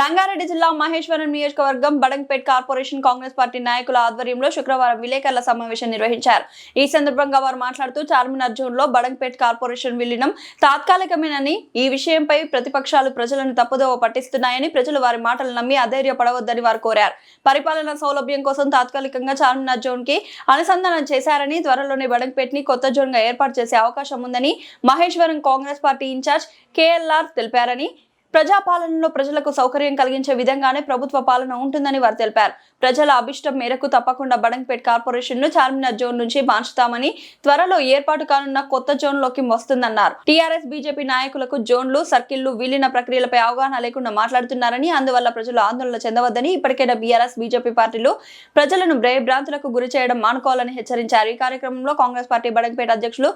రంగారెడ్డి జిల్లా మహేశ్వరం నియోజకవర్గం Badangpet corporation Congress party నాయకుల ఆధ్వర్యంలో శుక్రవారం విలేకరుల సమావేశం నిర్వహించారు. ఈ సందర్భంగా వారు మాట్లాడుతూ చార్మినార్ జోన్లో బడంగ్పేట్ కార్పొరేషన్ విలీనం తాత్కాలికమేనని ఈ విషయంపై ప్రతిపక్షాలు ప్రజలను తప్పుదోవ పట్టిస్తున్నాయని ప్రజలు వారి మాటలు నమ్మి అధైర్యపడవద్దని వారు కోరారు. పరిపాలనా సౌలభ్యం కోసం తాత్కాలికంగా చార్మినార్ జోన్కి అనుసంధానం చేశారని త్వరలోనే బడంగ్పేట్ని కొత్త జోన్గా ఏర్పాటు చేసే అవకాశం ఉందని Maheshwaram Congress party in-charge KLR తెలిపారని ప్రజాపాలనలో ప్రజలకు సౌకర్యం కలిగించే విధంగానే ప్రభుత్వ పాలన ఉంటుందని వారు తెలిపారు. ప్రజల అభిష్టం మేరకు తప్పకుండా బడంగ్పేట్ కార్పొరేషన్ను చార్మినార్ జోన్ నుంచి మార్చుతామని త్వరలో ఏర్పాటు కానున్న కొత్త జోన్లోకి వస్తుందన్నారు. టీఆర్ఎస్ బీజేపీ నాయకులకు జోన్లు సర్కిళ్ళు విలీన ప్రక్రియలపై అవగాహన లేకుండా మాట్లాడుతున్నారని అందువల్ల ప్రజలు ఆందోళన చెందవద్దని ఇప్పటికైనా బీఆర్ఎస్ బీజేపీ పార్టీలు ప్రజలను భయభ్రాంతులకు గురి చేయడం మానుకోవాలని హెచ్చరించారు. ఈ కార్యక్రమంలో కాంగ్రెస్ పార్టీ బడంగ్పేట అధ్యక్షులు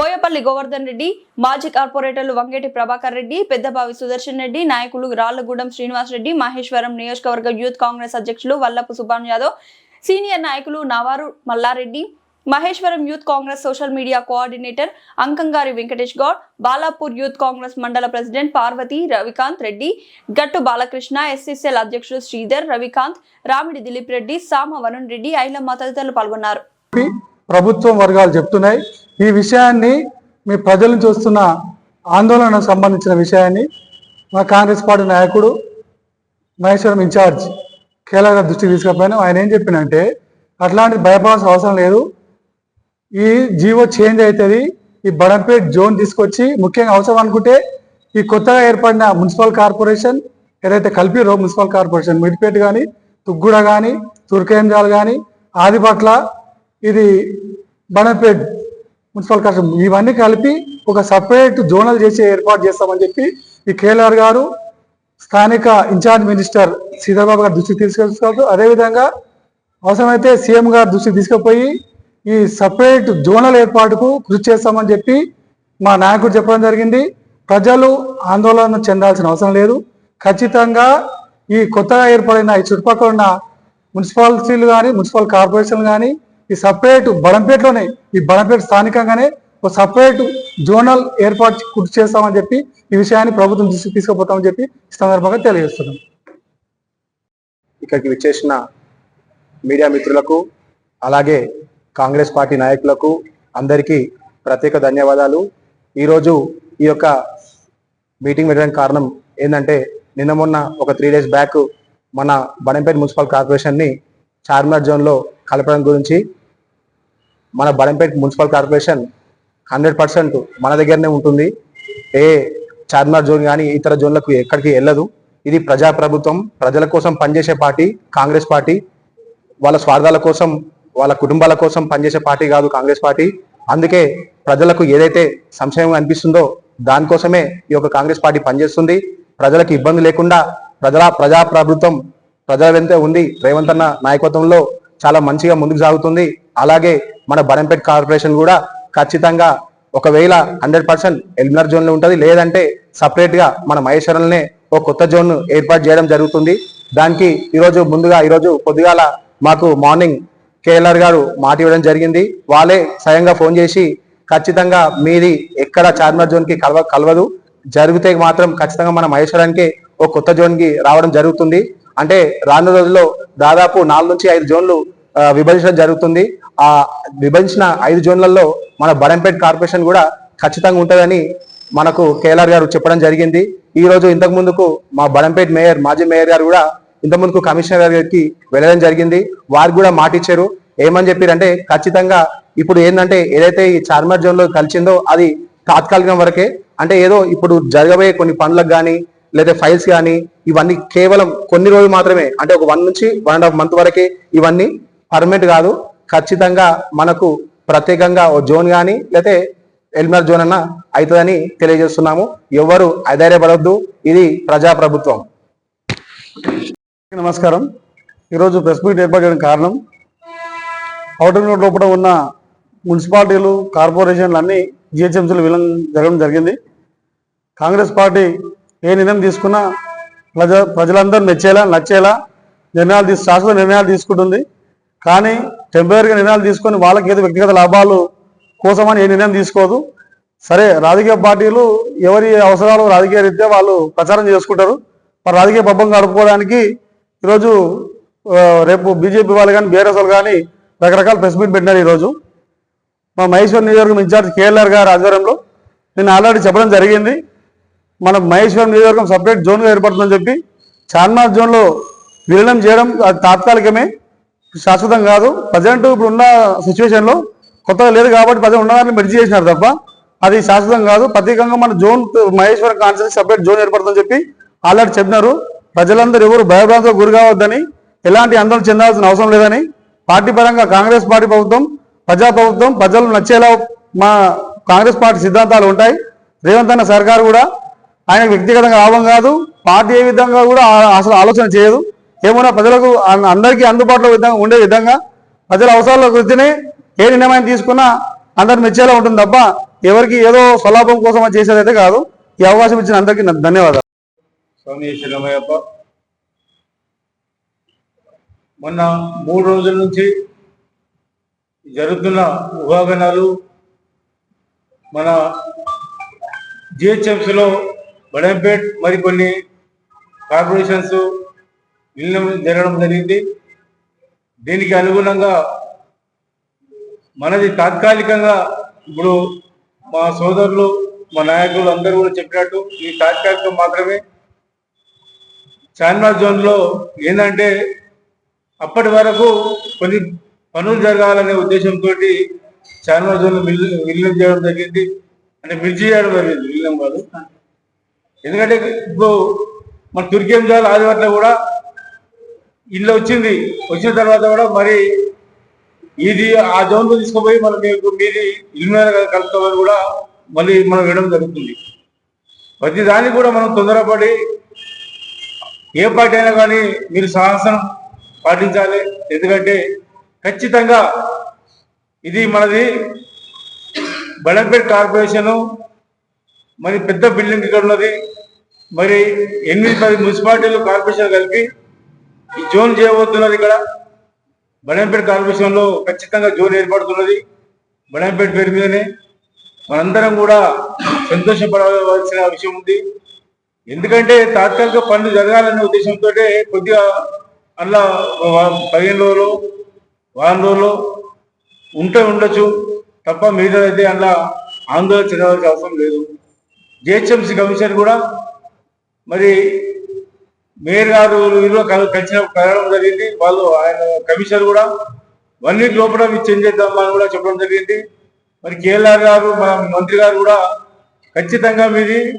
బోయపల్లి గోవర్ధన్ రెడ్డి మాజీ కార్పొరేటర్లు వంగేటి ప్రభాకర్ రెడ్డి పెద్దబావి సుదర్శన్ రెడ్డి నాయకులు రాళ్ళగూడెం శ్రీనివాస్ రెడ్డి మహేశ్వరం నియోజకవర్గ యూత్ కాంగ్రెస్ అధ్యక్షులు వల్లపు సుభాన్ యాదవ్ సీనియర్ నాయకులు నవారు Mallareddy Maheshwaram youth Congress social media coordinator Ankamgari Venkatesh Goud Balapur youth Congress మండల ప్రెసిడెంట్ పార్వతి రవికాంత్ రెడ్డి గట్టు బాలకృష్ణ ఎస్ఎస్ఎల్ అధ్యక్షుడు శ్రీధర్ రవికాంత్ రామిడి దిలీప్ రెడ్డి సామ వరుణ్ రెడ్డి ఐలమ్మ తదితరులు పాల్గొన్నారు. ప్రభుత్వం వర్గాలు చెప్తున్నాయి. ఈ విషయాన్ని మీ ప్రజలను చూస్తున్న ఆందోళనకు సంబంధించిన విషయాన్ని మా కాంగ్రెస్ పార్టీ నాయకుడు మహేశ్వరం ఇన్ఛార్జ్ కేరళ దృష్టి దృష్టికి తీసుకుపోయాను. ఆయన ఏం చెప్పినంటే అట్లాంటి భయపడాల్సిన అవసరం లేదు. ఈ జీవో చేంజ్ అవుతుంది. ఈ బడంపేట్ జోన్ తీసుకొచ్చి ముఖ్యంగా అవసరం అనుకుంటే ఈ కొత్తగా ఏర్పడిన మున్సిపల్ కార్పొరేషన్ ఏదైతే కల్పిరో మున్సిపల్ కార్పొరేషన్ మిడిపేట కానీ తుగ్గూడ కానీ తుర్కేంద్రాలు కానీ ఆదిపట్ల ఇది బడంపేట్ మున్సిపల్ కార్పొరేషన్ ఇవన్నీ కలిపి ఒక సపరేట్ జోనల్ చేసి ఏర్పాటు చేస్తామని చెప్పి ఈ కేఎల్ఆర్ గారు స్థానిక ఇన్ఛార్జ్ మినిస్టర్ సీతాబాబు గారు దృష్టికి తీసుకెళ్తారు అదేవిధంగా అవసరమైతే సీఎం గారు దృష్టికి తీసుకుపోయి ఈ సపరేట్ జోనల్ ఏర్పాటుకు కృషి చేస్తామని చెప్పి మా నాయకుడు చెప్పడం జరిగింది. ప్రజలు ఆందోళన చెందాల్సిన అవసరం లేదు. ఖచ్చితంగా ఈ కొత్తగా ఏర్పడిన ఈ చుట్టుపక్కల ఉన్న మున్సిపాలిటీలు కానీ మున్సిపల్ కార్పొరేషన్లు కానీ ఈ సపరేట్ బడంపేటలోనే ఈ బడంపేట స్థానికంగానే ఒక సపరేట్ జోనల్ ఏర్పాటు కృషి చేస్తామని చెప్పి ఈ విషయాన్ని ప్రభుత్వం దృష్టికి తీసుకుపోతామని చెప్పి సందర్భంగా తెలియజేస్తున్నాం. ఇక్కడికి విచ్చేసిన మీడియా మిత్రులకు అలాగే కాంగ్రెస్ పార్టీ నాయకులకు అందరికీ ప్రత్యేక ధన్యవాదాలు. ఈరోజు ఈ యొక్క మీటింగ్ పెట్టడానికి కారణం ఏంటంటే నిన్న మొన్న ఒక త్రీ డేస్ బ్యాక్ మన బడంపేట మున్సిపల్ కార్పొరేషన్ని చార్మినార్ జోన్లో కలపడం గురించి మన Badangpet municipal corporation hundred percent మన దగ్గరనే ఉంటుంది. ఏ చార్మినార్ జోన్ కానీ ఇతర జోన్లకు ఎక్కడికి వెళ్ళదు. ఇది ప్రజా ప్రభుత్వం ప్రజల కోసం పనిచేసే పార్టీ కాంగ్రెస్ పార్టీ. వాళ్ళ స్వార్థాల కోసం వాళ్ళ కుటుంబాల కోసం పనిచేసే పార్టీ కాదు కాంగ్రెస్ పార్టీ. అందుకే ప్రజలకు ఏదైతే సంశయం అనిపిస్తుందో దానికోసమే ఈ యొక్క కాంగ్రెస్ పార్టీ పనిచేస్తుంది. ప్రజలకు ఇబ్బంది లేకుండా ప్రజల ప్రజా ప్రభుత్వం ప్రజల వెంటే ఉంది. రేవంత్ అన్న నాయకత్వంలో చాలా మంచిగా ముందుకు సాగుతుంది. అలాగే మన బరంపేట్ కార్పొరేషన్ కూడా ఖచ్చితంగా ఒకవేళ హండ్రెడ్ పర్సెంట్ ఎలిమినర్ జోన్లో ఉంటుంది లేదంటే సపరేట్గా మన మహేశ్వరంలోనే ఒక కొత్త జోన్ ఏర్పాటు చేయడం జరుగుతుంది. దానికి ఈరోజు ముందుగా ఈరోజు పొద్దుగాల మాకు మార్నింగ్ కేఎల్ఆర్ గారు మాట ఇవ్వడం జరిగింది. వాళ్ళే స్వయంగా ఫోన్ చేసి ఖచ్చితంగా మీది ఎక్కడ చార్మినార్ జోన్కి కలవ కలవదు. జరిగితే మాత్రం ఖచ్చితంగా మన మహేశ్వరానికి ఒక కొత్త జోన్కి రావడం జరుగుతుంది. అంటే రానున్న రోజుల్లో దాదాపు నాలుగు నుంచి ఐదు జోన్లు విభజించడం జరుగుతుంది. ఆ విభజించిన ఐదు జోన్లలో మన బడంపేట్ కార్పొరేషన్ కూడా ఖచ్చితంగా ఉంటుందని మనకు కేఎల్ఆర్ గారు చెప్పడం జరిగింది. ఈ రోజు ఇంతకు ముందుకు మా బడంపేట్ మేయర్ మాజీ మేయర్ గారు కూడా ఇంత ముందుకు కమిషనర్ గారికి వెళ్ళడం జరిగింది. వారు కూడా మాట ఇచ్చారు. ఏమని చెప్పారంటే ఖచ్చితంగా ఇప్పుడు ఏంటంటే ఏదైతే ఈ చార్మర్ జోన్లో కలిసిందో అది తాత్కాలికం వరకే. అంటే ఏదో ఇప్పుడు జరగబోయే కొన్ని పనులకు కానీ లేదా ఫైల్స్ కానీ ఇవన్నీ కేవలం కొన్ని రోజులు మాత్రమే. అంటే ఒక వన్ నుంచి వన్ అండ్ హాఫ్ మంత్ వరకే ఇవన్నీ పర్మనెంట్ కాదు. ఖచ్చితంగా మనకు ప్రత్యేకంగా ఓ జోన్ కానీ లేకపోతే ఎల్మర్ జోన్ అన్న అవుతుందని తెలియజేస్తున్నాము. ఎవరు అధైర్యపడొద్దు. ఇది ప్రజాప్రభుత్వం. నమస్కారం. ఈరోజు ప్రెస్ మీట్ ఏర్పాటు చేయడానికి కారణం అవుటర్ రోడ్ లోపల ఉన్న మున్సిపాలిటీలు కార్పొరేషన్లు అన్ని జిహెచ్ఎంసీలు విలం జరగడం జరిగింది. కాంగ్రెస్ పార్టీ ఏ నిర్ణయం తీసుకున్నా ప్రజ ప్రజలందరూ మెచ్చేలా నచ్చేలా నిర్ణయాలు తీసు శాశ్వత నిర్ణయాలు తీసుకుంటుంది. కానీ టెంపరీగా నిర్ణయాలు తీసుకొని వాళ్ళకి ఏదో వ్యక్తిగత లాభాలు కోసమని ఏ నిర్ణయం తీసుకోదు. సరే రాజకీయ పార్టీలు ఎవరి అవసరాలు రాజకీయ రీత్యా వాళ్ళు ప్రచారం చేసుకుంటారు. మరి రాజకీయ పబ్బం గడుపుకోవడానికి ఈరోజు రేపు బీజేపీ వాళ్ళు కానీ బీఆర్ఎస్ వాళ్ళు కానీ రకరకాల ప్రెస్ మీట్ పెట్టినారు ఈరోజు. మా మహేశ్వర్ నియోజకవర్గం ఇన్ఛార్జ్ కేఎల్ఆర్ గారి ఆధ్వర్యంలో నేను ఆల్రెడీ చెప్పడం జరిగింది. మన మహేశ్వరం నియోజకవర్గం సపరేట్ జోన్గా ఏర్పడుతుందని చెప్పి చార్మినార్ జోన్లో విలీనం చేయడం అది తాత్కాలికమే. శాశ్వతం కాదు. ప్రజెంట్ ఇప్పుడు ఉన్న సిచ్యువేషన్లో కొత్తగా లేదు కాబట్టి ప్రజలు ఉన్న దాంట్లో చేసినారు తప్ప అది శాశ్వతం కాదు. ప్రత్యేకంగా మన zone Maheshwaram constituency separate zone ఏర్పడుతుందని చెప్పి ఆల్రెడీ చెప్పినారు. ప్రజలందరూ ఎవరు భయభ్రాంతులకు గురి కావద్దని ఎలాంటి ఆందోళన చెందాల్సిన అవసరం లేదని పార్టీ పరంగా కాంగ్రెస్ పార్టీ ప్రభుత్వం ప్రజా ప్రభుత్వం ప్రజలు నచ్చేలా మా కాంగ్రెస్ పార్టీ సిద్ధాంతాలు ఉంటాయి. రేవంత్ అన్న సర్కారు కూడా ఆయన వ్యక్తిగతంగా లాభం కాదు. పార్టీ ఏ విధంగా కూడా అసలు ఆలోచన చేయదు. ఏమైనా ప్రజలకు అందరికీ అందుబాటులో విధంగా ఉండే విధంగా ప్రజల అవసరాల గురించినే ఏ నిర్ణయం తీసుకున్నా అందరు మెచ్చేలా ఉంటుంది తప్ప ఎవరికి ఏదో స్వలాభం కోసం అది చేసేదైతే కాదు. ఈ అవకాశం ఇచ్చిన అందరికీ ధన్యవాదాలు. స్వామి శరణమయ్యప్ప మొన్న మూడు రోజుల నుంచి జరుగుతున్న ఊహాగానాలు మన జిహెచ్ఎంసీలో బడంపేట్ మరికొన్ని కార్పొరేషన్స్ విలీనం జరగడం జరిగింది. దీనికి అనుగుణంగా మనది తాత్కాలికంగా ఇప్పుడు మా సోదరులు మా నాయకులు అందరూ కూడా చెప్పినట్టు ఇది తాత్కాలికం మాత్రమే. చార్మినార్ జోన్లో ఏంటంటే అప్పటి వరకు కొన్ని పనులు జరగాలనే ఉద్దేశంతో చార్మినార్ జోన్లో విలీనం చేయడం జరిగింది. అంటే మిర్చి చేయడం జరిగింది విలీనం కాదు ఎందుకంటే ఇప్పుడు మన తుర్కేంజాల్ ఆదివట్ల కూడా ఇల్లు వచ్చింది వచ్చిన తర్వాత కూడా మరి ఇది ఆ జోన్లో తీసుకుపోయి మనం మీకు మీది ఇల్లు మీద కలుపుతామని కూడా మళ్ళీ మనం వినడం జరుగుతుంది. ప్రతి దానికి కూడా మనం తొందరపడి ఏ పార్టీ అయినా కానీ మీరు సాహసం పాటించాలి. ఎందుకంటే ఖచ్చితంగా ఇది మనది బడంపేట్ కార్పొరేషను మరి పెద్ద బిల్డింగ్ ఇక్కడ ఉన్నది మరి ఎనిమిది పది మున్సిపాలిటీలు కార్పొరేషన్ కలిపి ఈ జోన్ చేయబోతున్నది ఇక్కడ. బడంపేట కార్పొరేషన్లో ఖచ్చితంగా జోన్ ఏర్పడుతున్నది. బడంపేట పేరు మీదనే మనందరం కూడా సంతోషపడవలసిన విషయం ఉంది. ఎందుకంటే తాత్కాలిక పనులు జరగాలనే ఉద్దేశంతో కొద్దిగా అలా పదిహేను రోజులు వారం రోజులు ఉంటే ఉండొచ్చు. తప్ప మిగతా అయితే అలా ఆందోళన చెందవలసిన అవసరం లేదు. జిహెచ్ఎంసీ కమిషనర్ కూడా మరి మేయర్ గారు కల- కలిసిన కలవడం జరిగింది. వాళ్ళు ఆయన కమిషనర్ కూడా. వన్ వీక్ లోపల మీరు చేంజ్ చేద్దామని కూడా చెప్పడం జరిగింది. మరి కేఎల్ఆర్ గారు మన మంత్రి గారు కూడా ఖచ్చితంగా మీది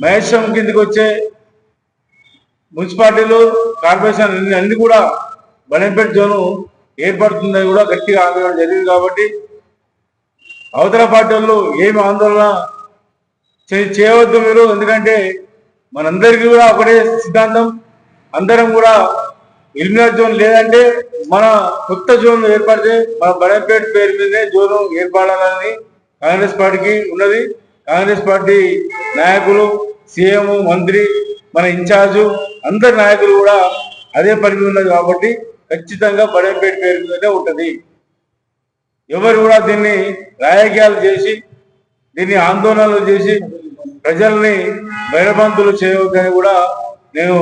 మహేశ్వరం కిందకి వచ్చే మున్సిపాలిటీలు కార్పొరేషన్ అన్ని అన్ని కూడా బలంపేట జోను ఏర్పడుతుందని కూడా గట్టిగా ఆందోళన జరిగింది కాబట్టి అవతల పార్టీ వాళ్ళు ఏమి ఆందోళన చేయవద్దు మీరు. ఎందుకంటే మనందరికీ కూడా ఒకటే సిద్ధాంతం. అందరం కూడా ఎలిమినేట్ జోన్ లేదంటే మన కొత్త జోన్ ఏర్పడితే మన బడంపేట పేరు మీదే జోన్ ఏర్పడాలని కాంగ్రెస్ పార్టీకి ఉన్నది. కాంగ్రెస్ పార్టీ నాయకులు సీఎం మంత్రి మన ఇన్ఛార్జు అందరి నాయకులు కూడా అదే పని ఉన్నది కాబట్టి ఖచ్చితంగా బడంపేట పేరు మీదనే ఉంటుంది. ఎవరు కూడా దీన్ని రాజకీయాలు చేసి దీన్ని ఆందోళనలు చేసి ప్రజల్ని భయభంతులు చేయవద్దని కూడా నేను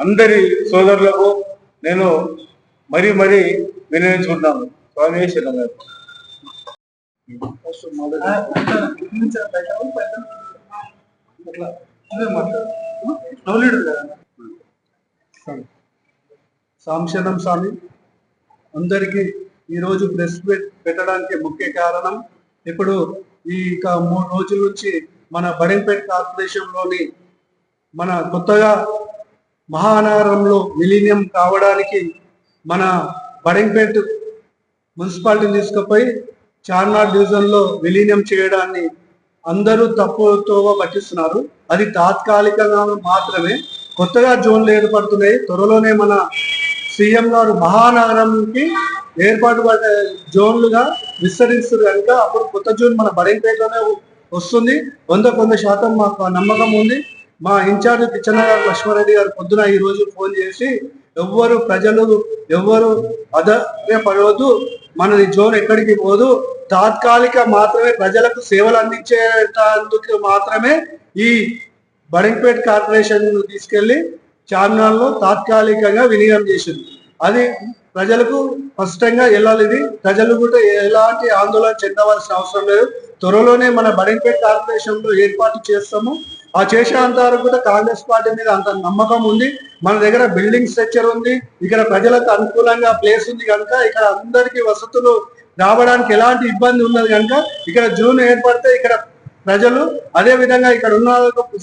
అందరి సోదరులకు నేను మరీ మరీ వినియోగించుకుంటాను స్వామి శరణం సాంశనం స్వామి. అందరికీ ఈరోజు ప్రెస్ మీట్ పెట్టడానికి ముఖ్య కారణం ఇప్పుడు ఈ మూడు రోజుల నుంచి మన బడంపేట్ కార్పొరేషన్లోని మన కొత్తగా మహానగరంలో విలీనం కావడానికి మన బడంపేట్ మున్సిపాలిటీని తీసుకుపోయి చార్నార్ డివిజన్లో విలీనం చేయడాన్ని అందరూ తప్పుతో పట్టిస్తున్నారు. అది తాత్కాలికంగా మాత్రమే. కొత్తగా జోన్లు ఏర్పడుతున్నాయి. త్వరలోనే మన సీఎం గారు మహానగరంకి ఏర్పాటు పడే జోన్లుగా విస్తరిస్తారు కనుక అప్పుడు కొత్త జోన్ మన బడంపేటలోనే వస్తుంది. వంద కొంత శాతం మాకు నమ్మకం ఉంది. మా ఇన్ఛార్జ్ పిచ్చనగారు లక్ష్మారెడ్డి గారు పొద్దున ఈ రోజు ఫోన్ చేసి ఎవ్వరు ప్రజలు ఎవ్వరు అధైర్యపడవద్దు. మన జోన్ ఎక్కడికి పోదు. తాత్కాలిక మాత్రమే ప్రజలకు సేవలు అందించేందుకు మాత్రమే ఈ బడంపేట్ కార్పొరేషన్ తీసుకెళ్ళి చార్మినార్లో తాత్కాలికంగా వినియోగం చేసింది. అది ప్రజలకు స్పష్టంగా వెళ్ళాలి ఇది. ప్రజలు కూడా ఎలాంటి ఆందోళన చెందవలసిన అవసరం లేదు. త్వరలోనే మన బడింపేట కార్పొరేషన్లో ఏర్పాటు చేస్తాము. ఆ చేసేంత వరకు కూడా కాంగ్రెస్ పార్టీ మీద అంత నమ్మకం ఉంది. మన దగ్గర బిల్డింగ్ స్ట్రక్చర్ ఉంది. ఇక్కడ ప్రజలకు అనుకూలంగా ప్లేస్ ఉంది కనుక ఇక్కడ అందరికీ వసతులు రావడానికి ఎలాంటి ఇబ్బంది ఉన్నది కనుక ఇక్కడ జూన్ ఏర్పడితే ఇక్కడ ప్రజలు అదే విధంగా ఇక్కడ ఉన్న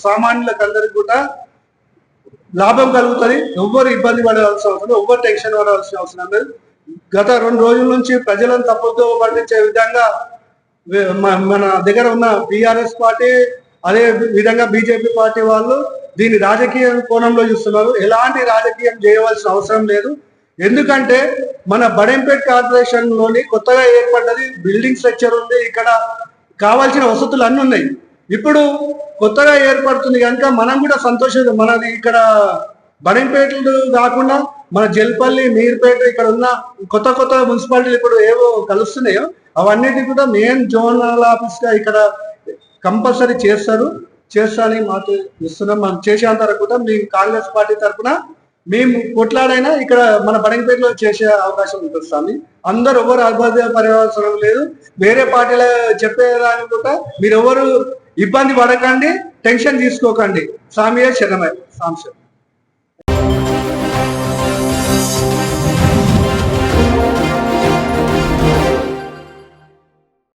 సామాన్యులకు అందరికి కూడా లాభం కలుగుతుంది. ఎవ్వరు ఇబ్బంది పడాల్సిన అవసరం ఎవ్వరు టెన్షన్ పడాల్సిన అవసరం లేదు. గత రెండు రోజుల నుంచి ప్రజలను తప్పుతో పండించే విధంగా మన దగ్గర ఉన్న బీఆర్ఎస్ పార్టీ అదే విధంగా బీజేపీ పార్టీ వాళ్ళు దీన్ని రాజకీయ కోణంలో చూస్తున్నారు. ఎలాంటి రాజకీయం చేయవలసిన అవసరం లేదు. ఎందుకంటే మన బడెంపేట్ కార్పొరేషన్లోని కొత్తగా ఏర్పడ్డది బిల్డింగ్ స్ట్రక్చర్ ఉంది. ఇక్కడ కావాల్సిన వసతులు అన్ని ఉన్నాయి. ఇప్పుడు కొత్తగా ఏర్పడుతుంది కనుక మనం కూడా సంతోషం. మనది ఇక్కడ బడంపేటలు కాకుండా మన జల్పల్లి మీర్పేట ఇక్కడ ఉన్న కొత్త కొత్త మున్సిపాలిటీలు ఇప్పుడు ఏవో కలుస్తున్నాయో అవన్నిటి కూడా మెయిన్ జోనల్ ఆఫీస్గా ఇక్కడ కంపల్సరీ చేస్తారు. చేస్తారని మాకు ఇస్తున్నాం. మనం చేసేంత వరకు కూడా మీ కాంగ్రెస్ పార్టీ తరఫున మేము కొట్లాడైనా ఇక్కడ మన బడంపేటలో చేసే అవకాశం ఉంటుంది స్వామి. అందరు ఎవరు అభ్యర్థి పర్యవసరం లేదు వేరే పార్టీలో చెప్పేదానికి కూడా మీరెవరు ఇబ్బంది పడకండి టెన్షన్ తీసుకోకండి. స్వామియే శరణమై సాంశం